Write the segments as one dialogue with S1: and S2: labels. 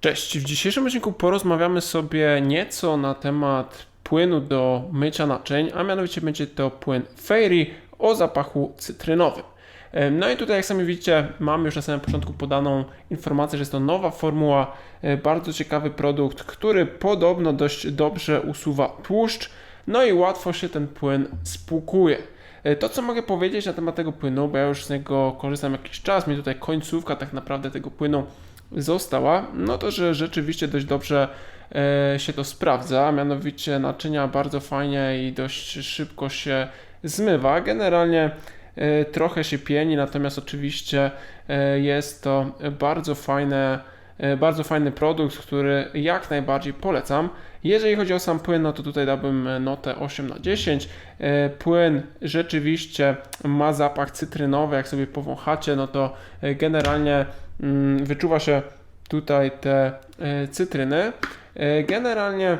S1: Cześć, w dzisiejszym odcinku porozmawiamy sobie nieco na temat płynu do mycia naczyń, a mianowicie będzie to płyn Fairy o zapachu cytrynowym. No i tutaj, jak sami widzicie, mam już na samym początku podaną informację, że jest to nowa formuła, e, bardzo ciekawy produkt, który podobno dość dobrze usuwa tłuszcz, no i łatwo się ten płyn spłukuje. E, To, co mogę powiedzieć na temat tego płynu, bo ja już z niego korzystam jakiś czas, mi tutaj końcówka tak naprawdę tego płynu została, no to że rzeczywiście dość dobrze e, się to sprawdza, mianowicie naczynia bardzo fajnie i dość szybko się zmywa. Generalnie e, trochę się pieni, natomiast oczywiście e, jest to bardzo fajne, bardzo fajny produkt, który jak najbardziej polecam. Jeżeli chodzi o sam płyn, no to tutaj dałbym notę 8 na 10. E, Płyn rzeczywiście ma zapach cytrynowy, jak sobie powąchacie, no to e, generalnie mm, wyczuwa się tutaj te e, cytryny. E, Generalnie e,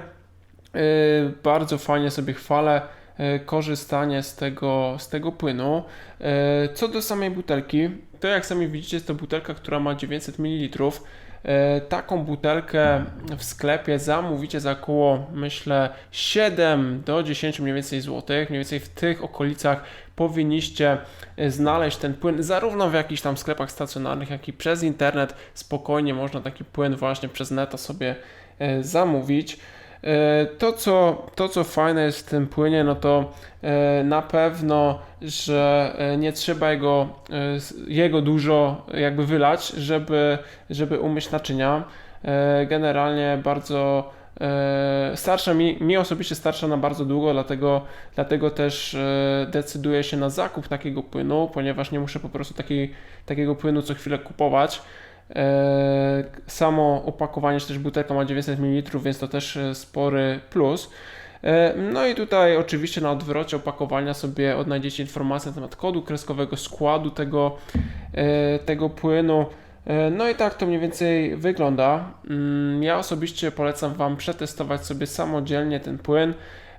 S1: bardzo fajnie sobie chwalę e, korzystanie z tego, z tego płynu. E, Co do samej butelki, to jak sami widzicie jest to butelka, która ma 900 ml. E, Taką butelkę w sklepie zamówicie za około, myślę, 7 do 10 mniej więcej złotych. Mniej więcej w tych okolicach powinniście e, znaleźć ten płyn, zarówno w jakichś tam sklepach stacjonarnych, jak i przez internet. Spokojnie można taki płyn właśnie przez neta sobie e, zamówić. E, To co, to, co fajne jest w tym płynie, no to e, na pewno, że e, nie trzeba jego, jego dużo jakby wylać, żeby, żeby umyć naczynia. Generalnie bardzo starsza mi, mi osobiście starsza na bardzo długo, dlatego, dlatego też decyduję się na zakup takiego płynu, ponieważ nie muszę po prostu takiej, takiego płynu co chwilę kupować. E, Samo opakowanie, czy też butelka ma 900 ml, więc to też e, spory plus. E, No i tutaj oczywiście na odwrocie opakowania sobie odnajdziecie informacje na temat kodu kreskowego, składu tego, tego płynu. No i tak to mniej więcej wygląda. Mm, Ja osobiście polecam Wam przetestować sobie samodzielnie ten płyn.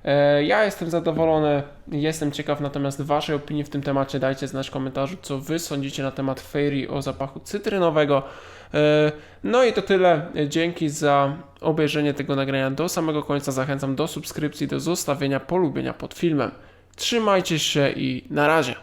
S1: E, Ja jestem zadowolony, jestem ciekaw natomiast Waszej opinii w tym temacie. Dajcie znać w komentarzu, co Wy sądzicie na temat Fairy o zapachu cytrynowego. E, No i to tyle. Dzięki za obejrzenie tego nagrania do samego końca. Zachęcam do subskrypcji, do zostawienia polubienia pod filmem. Trzymajcie się i na razie.